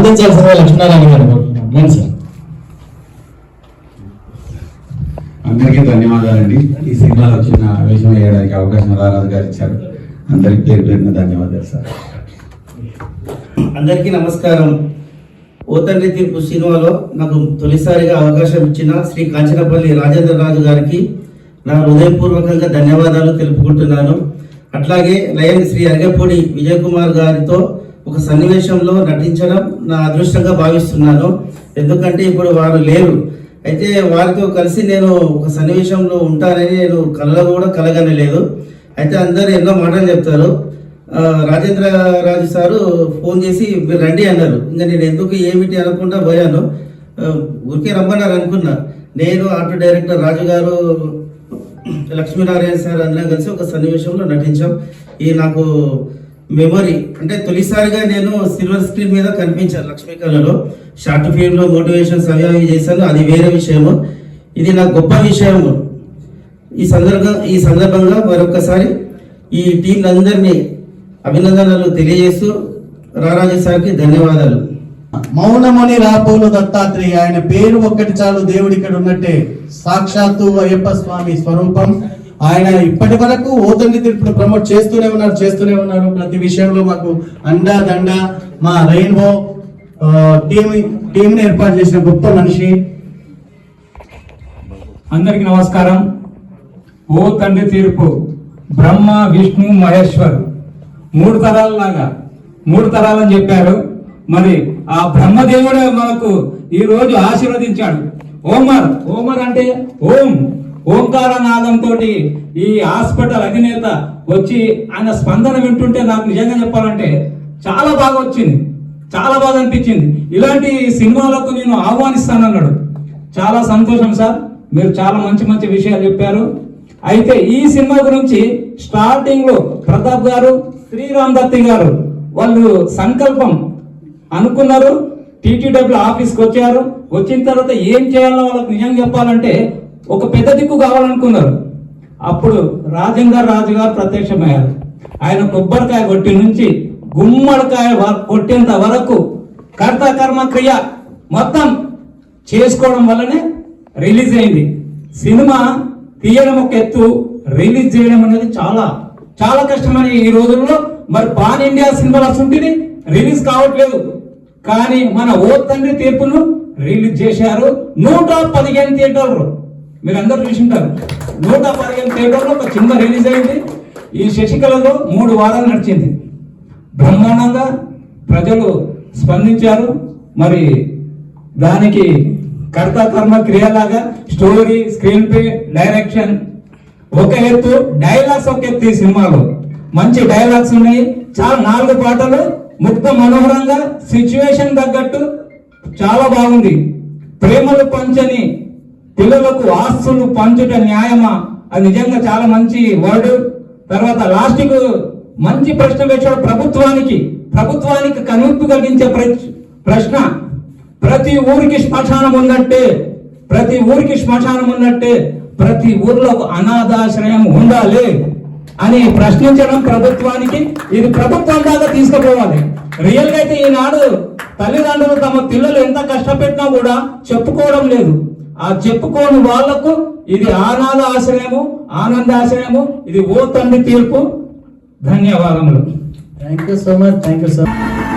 స్పందించాల్సిన లక్ష్మీనారాయణ గారు సార్? అందరికీ ధన్యవాదాలండి. ఈ సినిమాలో చిన్న వేషం వేయడానికి అవకాశం రారాజు గారు ఇచ్చారు. అందరికీ పేరు పేరున ధన్యవాదాలు సార్. అందరికీ నమస్కారం. ఓ తండ్రి తీర్పు సినిమాలో నాకు తొలిసారిగా అవకాశం ఇచ్చిన శ్రీ కాంచనపల్లి రాజేంద్ర రాజు గారికి నా హృదయపూర్వకంగా ధన్యవాదాలు తెలుపుకుంటున్నాను. అట్లాగే లయన్ శ్రీ అరగపూడి విజయ్ కుమార్ గారితో ఒక సన్నివేశంలో నటించడం నా అదృష్టంగా భావిస్తున్నాను. ఎందుకంటే ఇప్పుడు వారు లేరు. అయితే వారితో కలిసి నేను ఒక సన్నివేశంలో ఉంటానని నేను కలలో కూడా కలగనలేదు. అయితే అందరూ ఎన్నో మాటలు చెప్తారు. రాజేంద్ర రాజు సారు ఫోన్ చేసి మీరు రండి అన్నారు. ఇంకా నేను ఎందుకు ఏమిటి అనకుండా పోయాను. ఊరికే రమ్మన్నారు అనుకున్నా. నేను ఆర్ట్ డైరెక్టర్ రాజు గారు లక్ష్మీనారాయణ సార్ అందరం కలిసి ఒక సన్నివేశంలో నటించాం. ఇది నాకు మెమొరీ. అంటే తొలిసారిగా నేను సిల్వర్ స్క్రీన్ మీద కనిపించాను లక్ష్మీ కళలో. షార్ట్ ఫిల్మ్లో మోటివేషన్స్ అవి అవి చేశాను. అది వేరే విషయము. ఇది నా గొప్ప విషయము. ఈ సందర్భంగా ఈ సందర్భంగా మరొకసారి ఈ టీంలందరినీ అభినందనలు తెలియజేస్తూ రారాజు సార్కి ధన్యవాదాలు. మౌనముని రాపోలు దత్తాత్రేయ. ఆయన పేరు ఒక్కటి చాలు దేవుడు ఇక్కడ ఉన్నట్టే. సాక్షాత్తు అయ్యప్ప స్వామి స్వరూపం. ఆయన ఇప్పటి వరకు ఓతండి తీర్పును ప్రమోట్ చేస్తూనే ఉన్నారు చేస్తూనే ఉన్నారు. ప్రతి విషయంలో మాకు అండా దండ మా రెయిన్బో టీమ్ టీం ఏర్పాటు చేసిన గొప్ప మనిషి. అందరికి నమస్కారం. ఓ తండ్రి తీర్పు. బ్రహ్మ విష్ణు మహేశ్వర్. మూడు తరాలలాగా మూడు తరాలని చెప్పారు. మరి ఆ బ్రహ్మదేవుడే మనకు ఈ రోజు ఆశీర్వదించాడు. ఓమర్ ఓమర్ అంటే ఓం. ఓంకార నాదంతో ఈ హాస్పిటల్ అధినేత వచ్చి ఆయన స్పందన వింటుంటే నాకు నిజంగా చెప్పాలంటే చాలా బాగా వచ్చింది. చాలా బాగా అనిపించింది. ఇలాంటి సినిమాలకు నేను ఆహ్వానిస్తానన్నాడు. చాలా సంతోషం సార్. మీరు చాలా మంచి మంచి విషయాలు చెప్పారు. అయితే ఈ సినిమా గురించి స్టార్టింగ్లో ప్రతాప్ గారు శ్రీరామ్ దత్తి గారు వాళ్ళు సంకల్పం అనుకున్నారు. టీటీడబ్ల్యూ ఆఫీస్కి వచ్చారు. వచ్చిన తర్వాత ఏం చేయాలో వాళ్ళకి నిజంగా చెప్పాలంటే ఒక పెద్ద దిక్కు కావాలనుకున్నారు. అప్పుడు రాజేందర్ రాజు గారు ప్రత్యక్షమయ్యారు. ఆయన కొబ్బరికాయ కొట్టి నుంచి గుమ్మడికాయ వ- కొట్టేంత వరకు కర్త కర్మ క్రియ మొత్తం చేసుకోవడం వల్లనే రిలీజ్ అయింది. సినిమా తీయడం ఒక ఎత్తు రిలీజ్ చేయడం అనేది చాలా చాలా కష్టమైన ఈ రోజుల్లో మరి పాన్ ఇండియా సినిమాలు అసలుంటిది రిలీజ్ కావట్లేదు. కానీ మన ఓ తండ్రి తీర్పును రిలీజ్ చేశారు. నూట పదిహేను థియేటర్లు. మీరు అందరూ చూసింటారు. నూట పదిహేను థియేటర్లో ఒక సినిమా రిలీజ్ అయింది. ఈ శశికళలో మూడు వారాలు నడిచింది. బ్రహ్మాండంగా ప్రజలు స్పందించారు. మరి దానికి కర్త కర్మ క్రియలాగా స్టోరీ స్క్రీన్ ప్లే డైరెక్షన్ ఒక ఎత్తు డైలాగ్స్ ఒక ఎత్తు ఈ సినిమాలో. మంచి డైలాగ్స్ ఉన్నాయి. చాలా నాలుగు పాటలు ముక్త మనోహరంగా సిచ్యువేషన్ తగ్గట్టు చాలా బాగుంది. ప్రేమలు పంచని పిల్లలకు ఆస్తులు పంచుట న్యాయమా? అది నిజంగా చాలా మంచి వర్డ్ తర్వాత లాస్ట్కు మంచి ప్రశ్న వేశాడు ప్రభుత్వానికి. ప్రభుత్వానికి కనువిప్పు కలిగించే ప్రశ్న. ప్రతి ఊరికి శ్మశానం ఉన్నట్టే ప్రతి ఊరికి శ్మశానం ఉన్నట్టే ప్రతి ఊర్లో ఒక అనాథాశ్రయం ఉండాలి అని ప్రశ్నించడం ప్రభుత్వానికి ఇది ప్రభుత్వం దాకా తీసుకుపోవాలి. రియల్గా అయితే ఈనాడు తల్లిదండ్రులు తమ పిల్లలు ఎంత కష్టపెట్టినా కూడా చెప్పుకోవడం లేదు. ఆ చెప్పుకోని వాళ్ళకు ఇది ఆనాద ఆశ్రయము ఆనంద ఆశ్రయము ఇది ఓ తండ్రి తీర్పు. ధన్యవాదములు. Thank you so much thank you so much